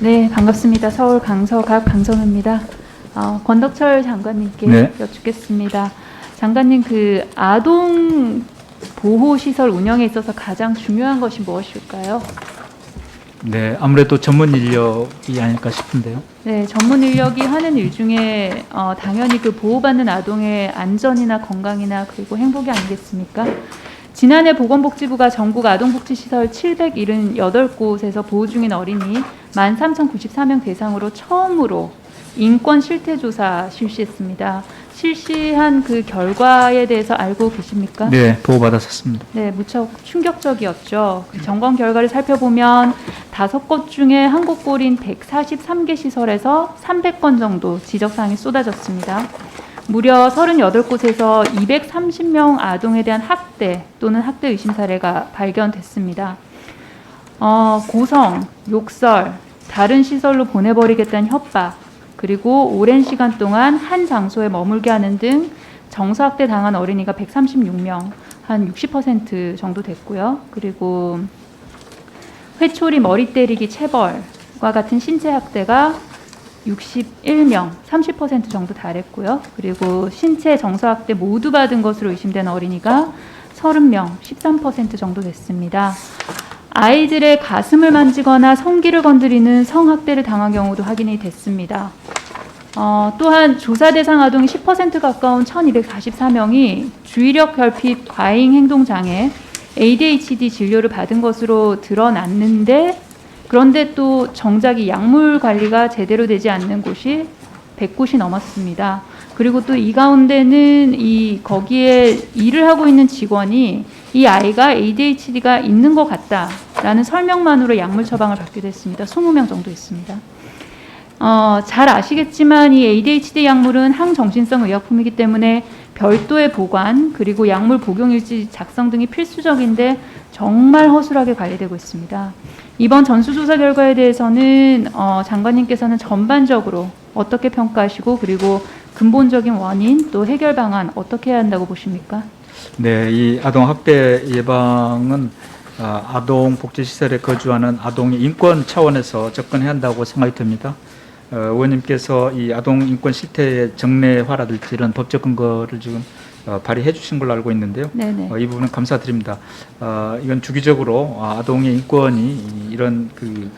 네, 반갑습니다. 서울 강서갑 강성입니다. 어, 권덕철 장관님께 네. 여쭙겠습니다. 장관님, 그 아동 보호 시설 운영에 있어서 가장 중요한 것이 무엇일까요? 네, 아무래도 전문 인력이 아닐까 싶은데요. 네, 전문 인력이 하는 일 중에 어, 당연히 그 보호받는 아동의 안전이나 건강이나 그리고 행복이 아니겠습니까? 지난해 보건복지부가 전국 아동복지시설 778곳에서 보호 중인 어린이 13,094명 대상으로 처음으로 인권 실태 조사 실시했습니다. 실시한 그 결과에 대해서 알고 계십니까? 네, 보호받았었습니다. 네, 무척 충격적이었죠. 그 점검 결과를 살펴보면 다섯 곳 중에 한 곳 꼴인 143개 시설에서 300건 정도 지적사항이 쏟아졌습니다. 무려 38곳에서 230명 아동에 대한 학대 또는 학대 의심 사례가 발견됐습니다. 어, 고성, 욕설, 다른 시설로 보내버리겠다는 협박, 그리고 오랜 시간 동안 한 장소에 머물게 하는 등 정서학대 당한 어린이가 136명, 한 60% 정도 됐고요. 그리고 회초리 머리 때리기 체벌과 같은 신체 학대가 61명, 30% 정도 달했고요. 그리고 신체 정서학대 모두 받은 것으로 의심된 어린이가 30명, 13% 정도 됐습니다. 아이들의 가슴을 만지거나 성기를 건드리는 성학대를 당한 경우도 확인이 됐습니다. 어, 또한 조사 대상 아동이 10% 가까운 1244명이 주의력 결핍 과잉 행동 장애 ADHD 진료를 받은 것으로 드러났는데 그런데 또 정작 이 약물 관리가 제대로 되지 않는 곳이 100곳이 넘었습니다. 그리고 또 이 가운데는 이 거기에 일을 하고 있는 직원이 이 아이가 ADHD가 있는 것 같다라는 설명만으로 약물 처방을 받기도 했습니다. 20명 정도 있습니다. 어, 잘 아시겠지만 이 ADHD 약물은 항정신성 의약품이기 때문에 별도의 보관 그리고 약물 복용일지 작성 등이 필수적인데 정말 허술하게 관리되고 있습니다. 이번 전수조사 결과에 대해서는 어, 장관님께서는 전반적으로 어떻게 평가하시고 그리고 근본적인 원인 또 해결 방안 어떻게 해야 한다고 보십니까? 네, 이 아동 학대 예방은 아, 아동 복지 시설에 거주하는 아동의 인권 차원에서 접근해야 한다고 생각이 듭니다. 어, 의원님께서 이 아동 인권 실태의 정례화라든지 이런 법적 근거를 지금 어, 발의해 주신 걸로 알고 있는데요. 네네. 어, 이 부분은 감사드립니다. 어, 이건 주기적으로 아, 아동의 인권이 이- 이런 그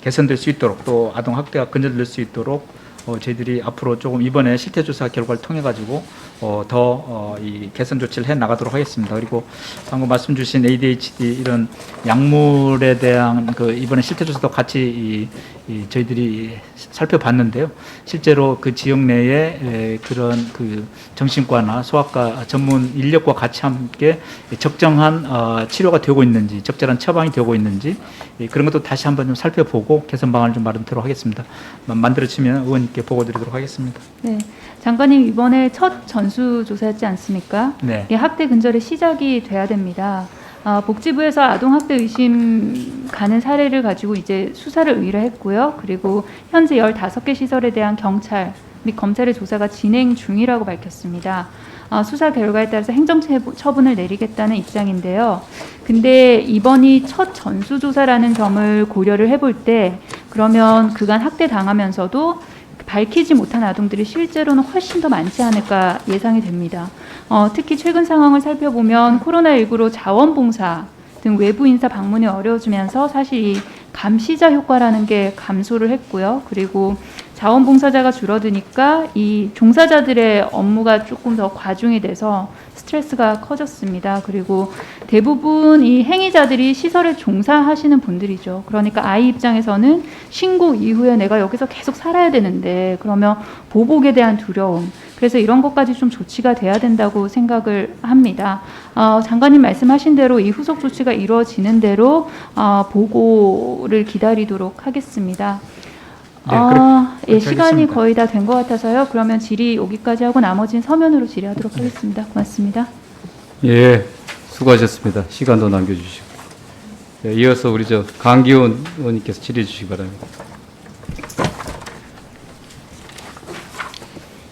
개선될 수 있도록 또 아동 학대가 근절될 수 있도록 어, 저희들이 앞으로 조금 이번에 실태 조사 결과를 통해 가지고 어, 더이 개선 조치를 해 나가도록 하겠습니다. 그리고 방금 말씀 주신 ADHD 이런 약물에 대한 그 이번에 실태 조사도 같이 이, 이 저희들이 살펴봤는데요. 실제로 그 지역 내에 에, 그런 그 정신과나 소아과 전문 인력과 같이 함께 적정한 어, 치료가 되고 있는지 적절한 처방이 되고 있는지 예, 그런 것도 다시 한번 좀 살펴보고 개선 방안을 좀 마련토록 하겠습니다. 마- 만들어지면 의원 님께 보고 드리도록 하겠습니다. 네. 장관님 이번에 첫 전수조사였지 않습니까? 네. 이게 학대 근절의 시작이 돼야 됩니다. 아, 복지부에서 아동 학대 의심 가는 사례를 가지고 이제 수사를 의뢰 했고요. 그리고 현재 15개 시설에 대한 경찰 및 검찰의 조사가 진행 중이라고 밝혔습니다. 아, 수사 결과에 따라서 행정 처분- 처분을 내리겠다는 입장인데요. 근데 이번이 첫 전수조사라는 점을 고려를 해볼 때 그러면 그간 학대 당하면서도 밝히지 못한 아동들이 실제로는 훨씬 더 많지 않을까 예상이 됩니다. 어, 특히 최근 상황을 살펴보면 코로나19로 자원봉사 등 외부 인사 방문이 어려워지면서 사실 이 감시자 효과라는 게 감소를 했고요. 그리고 자원봉사자가 줄어드니까 이 종사자들의 업무가 조금 더 과중이 돼서 스트레스가 커졌습니다. 그리고 대부분 이 행위자들이 시설에 종사하시는 분들이죠. 그러니까 아이 입장에서는 신고 이후에 내가 여기서 계속 살아야 되는데 그러면 보복에 대한 두려움. 그래서 이런 것까지 좀 조치가 돼야 된다고 생각을 합니다. 어, 장관님 말씀하신 대로 이 후속 조치가 이루어지는 대로 어, 보고를 기다리도록 하겠습니다. 네, 어, 예, 그렇게 시간이 하겠습니다. 거의 다 된 것 같아서요. 그러면 질의 여기까지 하고 나머지는 서면으로 질의하도록 하겠습니다. 고맙습니다. 예, 수고하셨습니다. 시간도 남겨주시고. 예, 이어서 우리 저 강기훈 의원님께서 질의해 주시기 바랍니다.